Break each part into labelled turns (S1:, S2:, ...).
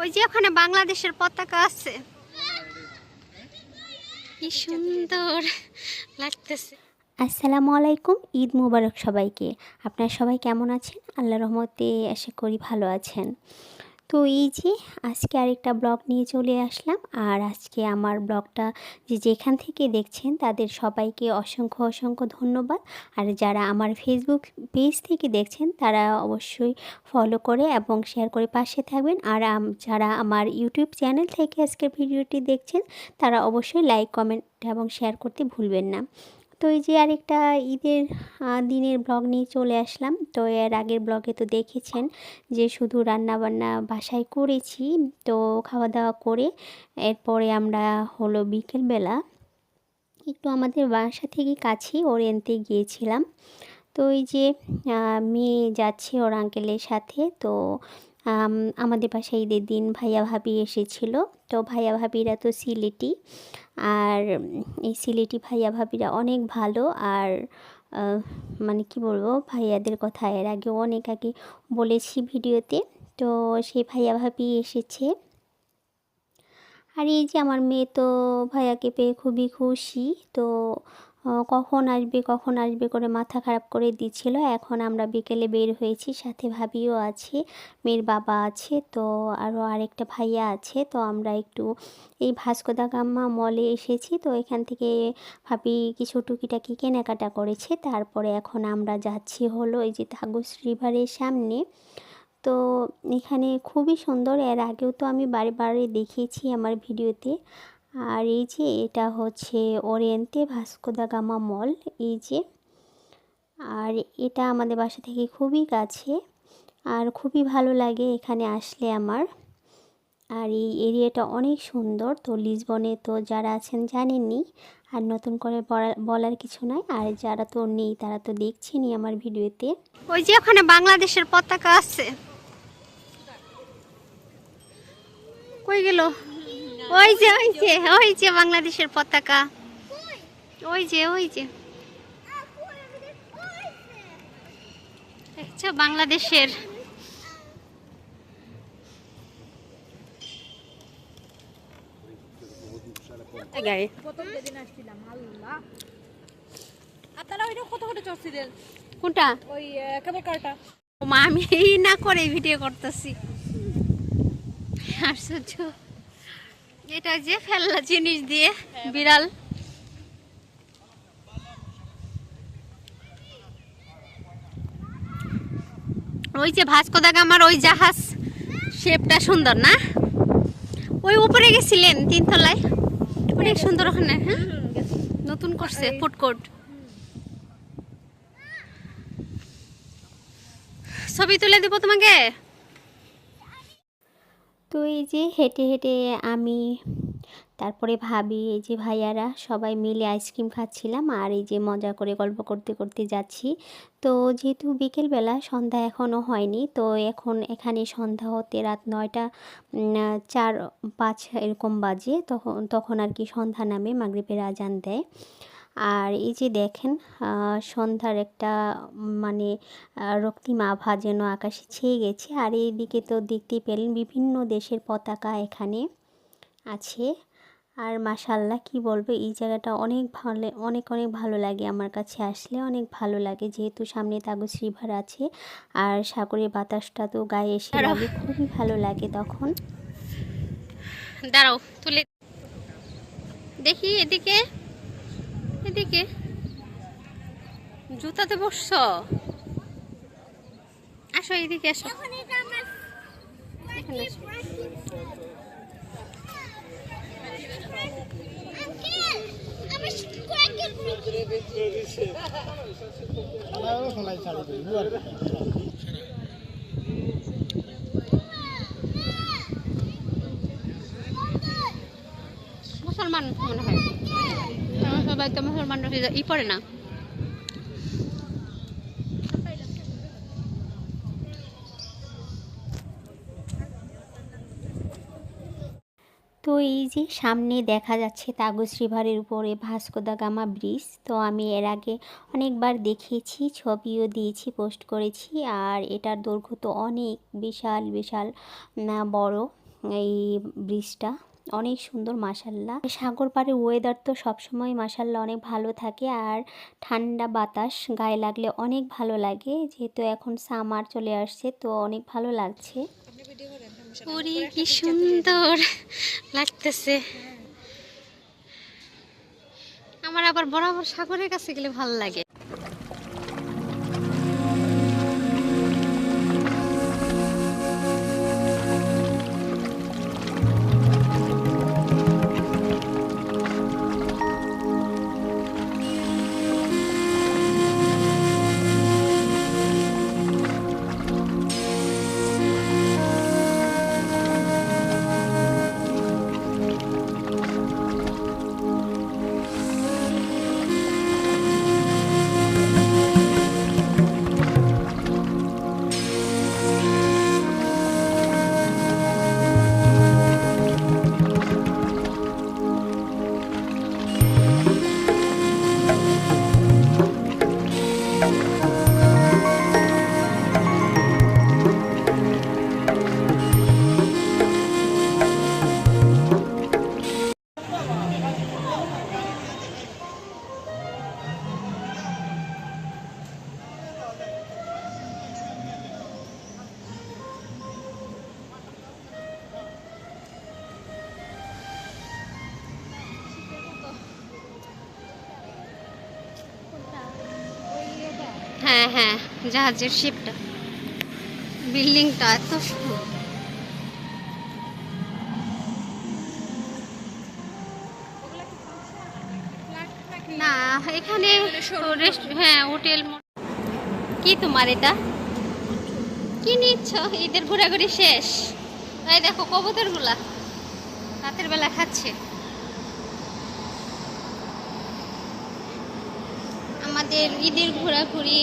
S1: ওই যে ওখানে বাংলাদেশের পতাকা আছে। কি সুন্দর লাগতেছে।
S2: আসসালামু আলাইকুম ঈদ মুবারক সবাইকে। আপনারা সবাই কেমন আছেন? আল্লাহ রহমতে আশা করি ভালো আছেন। তো এই যে আজকে আরেকটা ব্লগ নিয়ে চলে আসলাম। আর আজকে আমার ব্লগটা যে যেখান থেকে দেখছেন তাদের সবাইকে অসংখ্য অসংখ্য ধন্যবাদ। আর যারা আমার ফেসবুক পেজ থেকে দেখছেন তারা অবশ্যই ফলো করে এবং শেয়ার করে পাশে থাকবেন। আর যারা আমার ইউটিউব চ্যানেল থেকে আজকের ভিডিওটি দেখছেন তারা অবশ্যই লাইক কমেন্ট এবং শেয়ার করতে ভুলবেন না। তো এই যে আরেকটা ঈদের দিনের ব্লগ নিয়ে চলে আসলাম। তো এর আগের ব্লগে তো দেখেছেন যে শুধু রান্না বান্না বাসায় করেছি, তো খাওয়া দাওয়া করে এরপরে আমরা হলো বিকেলবেলা একটু আমাদের বাসা থেকে কাছে ওরিয়েন্টে গিয়েছিলাম। তো এই যে মেয়ে যাচ্ছে ওর আঙ্কেলের সাথে, তো আমাদের বাসায় ঈদের দিন ভাইয়া ভাবি এসেছিল। তো ভাইয়া ভাবিরা তো সিলেটি। আর এই সিলেটি ভাইয়া ভাবিরা অনেক ভালো। আর মানে কি বলব, ভাইয়াদের কথা এর আগে অনেক আগে বলেছি ভিডিওতে। তো সেই ভাইয়া ভাবি এসেছে। আর এই যে আমার মেয়ে তো ভাইয়াকে পেয়ে খুবই খুশি। তো কখন আসবে কখন আসবে করে মাথা খারাপ করে দিচ্ছিল। এখন আমরা বিকেলে বের হয়েছি, সাথে ভাবিও আছে, মেয়ের বাবা আছে, তো আরও আরেকটা ভাইয়া আছে, তো আমরা একটু এই ভাস্কোদা গাম্মা মলে এসেছি, তো এখান থেকে ভাবি কিছু টুকিটাকি কেনাকাটা করেছে। তারপরে এখন আমরা যাচ্ছি হলো এই যে তাগুস রিভারের সামনে। তো এখানে খুবই সুন্দর, এর আগেও তো আমি বারে বারে দেখিয়েছি আমার ভিডিওতে আর এই যে এটা হচ্ছে ওরিয়েন্টে ভাস্কোদা গামা মল, এই যে। আর এটা আমাদের বাসা থেকে খুবই কাছে আর খুবই ভালো লাগে এখানে আসলে আমার। আর এই এরিয়াটা অনেক সুন্দর, তো লিসবনে তো যারা আছেন জানেননি আর নতুন করে বলার কিছু নয় আর যারা তো নেই, তারা তো দেখছেনই আমার ভিডিওতে।
S1: ওই যে ওখানে বাংলাদেশের পতাকা আছে। কই গেল? ওই যে ওই যে ওই যে বাংলাদেশের। পতাকা ওই যে ওই যে বাংলাদেশের কোনটা?
S3: ওই কেবল কারটা
S1: ও মা আমি এই না করে ভিডিও করতেছি। আশ্চর্য। এটা যে ফেললা জিনিস দিয়ে বিড়াল। ওই যে ভাস্কো দা গামার ওই জাহাজ শেপটা সুন্দর না? ওই উপরে গেছিলেন তিনতলায়। অনেক সুন্দর ওখানে হ্যাঁ? নতুন করছে ফুড কোর্ট। ছবি তুলে দিব তোমাকে?
S2: তো এই যে হেঁটে হেঁটে আমি তারপরে ভাবি, এই যে ভাইয়ারা সবাই মিলে আইসক্রিম খাচ্ছিলাম আর এই যে মজা করে গল্প করতে করতে যাচ্ছি। তো যেহেতু বিকেলবেলা সন্ধ্যা এখনও হয়নি, তো এখন এখানে সন্ধ্যা হতে রাত নয়টা চার, পাঁচ এরকম বাজে, তখন তখন আর কি সন্ধ্যা নামে মাগরিবের আজান দেয়। আর এই যে দেখেন সন্ধ্যার একটা মানে রক্তিম আভা যেন আকাশে ছেয়ে গেছে। আর এইদিকে তো দেখতেই পেলেন বিভিন্ন দেশের পতাকা এখানে আছে। আর মাশাল্লাহ কি বলব এই জায়গাটা অনেক ভালো অনেক অনেক ভালো লাগে আমার কাছে আসলে অনেক ভালো লাগে। যেহেতু সামনে তাগস রিভার আছে আর সাগরের বাতাসটা তো গায়ে এসে। লাগে খুবই ভালো লাগে তখন।
S1: দাঁড়াও তুলে দেখি এদিকে। এদিকে জুতাতে বসছ? আসো এদিকে আসো। মুসলমান মনে হয়। তো মুসলমান ই পড়ে না।
S2: তো এই যে সামনে দেখা যাচ্ছে তাগজ রিভারের উপরে ভাস্কো দা গামা ব্রিজ, তো আমি এর আগে অনেকবার দেখিয়েছি, ছবিও দিয়েছি, পোস্ট করেছি, আর এটার দৈর্ঘ্য তো অনেক, বিশাল বিশাল বড় এই ব্রিজটা। অনেক সুন্দর মাসাল্লাহ সাগর পাড়ে ওয়েদার তো সবসময় মাসাল্লাহ অনেক ভালো থাকে আর ঠান্ডা বাতাস গায়ে লাগলে অনেক ভালো লাগে। যেহেতু এখন সামার চলে আসছে, তো অনেক ভালো লাগছে।
S1: কি সুন্দর লাগতেছে। আমার আবার বরাবর সাগরের কাছে গেলে ভালো লাগে। হ্যাঁ হ্যাঁ জাহাজের শিপটা বিল্ডিংটা এত সুন্দর। না, এখানে হ্যাঁ হোটেল কি তোমার এটা? কি নিচ্ছ? ঈদের ঘোরাঘুরি শেষ। এই দেখো কবুতরগুলা রাতের বেলা খাচ্ছে। আমাদের ঈদের ঘোরাঘুরি।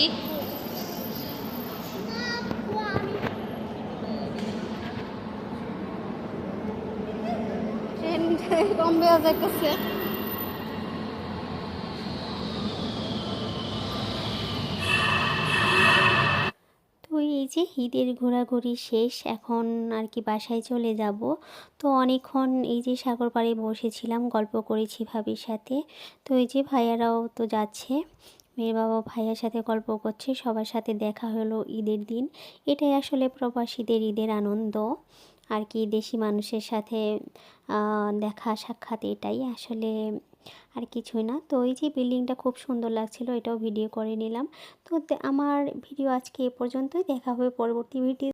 S1: কম বেয়া যাইতেছে।
S2: তো এই যে ঈদের ঘোরাঘুরি শেষ এখন আর কি বাসায় চলে যাব। তো অনেকক্ষণ এই যে সাগর পাড়ে বসেছিলাম গল্প করেছি ভাবির সাথে। তো এই যে ভাইয়ারাও তো যাচ্ছে। মেয়ের বাবা ভাইয়ের সাথে গল্প করছে, সবার সাথে দেখা হলো ঈদের দিন। এটাই আসলে প্রবাসীদের ঈদের আনন্দ। আর কি দেশি মানুষের সাথে দেখা সাক্ষাৎ এটাই আসলে আর কিছুই না। তো এই যে বিল্ডিংটা খুব সুন্দর লাগছিল, এটাও ভিডিও করে নিলাম। তো আমার ভিডিও আজকে এ পর্যন্তই। দেখা হবে পরবর্তী ভিডিও